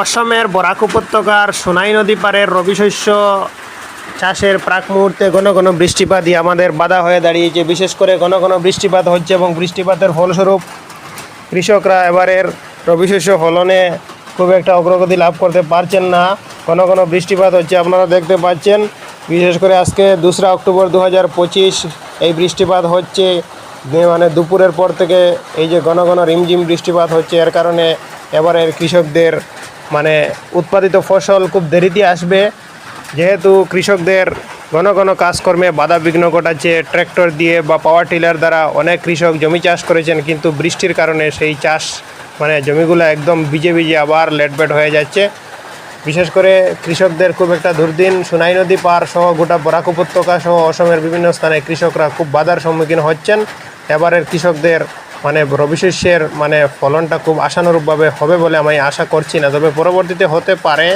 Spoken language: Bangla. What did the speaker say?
অসমের বরাক উপত্যকার সোনাই নদী পাড়ের রবি শস্য চাষের প্রাক মুহূর্তে ঘন ঘন বৃষ্টিপাতই আমাদের বাধা হয়ে দাঁড়িয়েছে। বিশেষ করে ঘন ঘন বৃষ্টিপাত হচ্ছে এবং বৃষ্টিপাতের ফলস্বরূপ কৃষকরা এবারের রবি শস্য ফলনে খুব একটা অগ্রগতি লাভ করতে পারছেন না। ঘন ঘন বৃষ্টিপাত হচ্ছে, আপনারা দেখতে পাচ্ছেন। বিশেষ করে আজকে দোসরা অক্টোবর দু হাজার পঁচিশ এই বৃষ্টিপাত হচ্ছে। মানে দুপুরের পর থেকে এই যে ঘন ঘন রিমঝিম বৃষ্টিপাত হচ্ছে, এর কারণে এবারের কৃষকদের মানে উৎপাদিত ফসল খুব দেরিতে আসবে। যেহেতু কৃষকদের ঘন ঘন কাজকর্মে বাধা বিঘ্ন ঘটাচ্ছে, ট্র্যাক্টর দিয়ে বা পাওয়ার টিলার দ্বারা অনেক কৃষক জমি চাষ করেছেন, কিন্তু বৃষ্টির কারণে সেই চাষ মানে জমিগুলো একদম ভিজে ভিজে আবার লেটবেট হয়ে যাচ্ছে। বিশেষ করে কৃষকদের খুব একটা দুর্দিন সুনাই নদী পার সহ গোটা বরাক উপত্যকা সহ অসমের বিভিন্ন স্থানে কৃষকরা খুব বাধার সম্মুখীন হচ্ছেন। এবারের কৃষকদের মানে রবি শস্যের মানে ফলনটা খুব আশানুরূপভাবে হবে বলে আমি আশা করছি না। তবে পরবর্তীতে হতে পারে।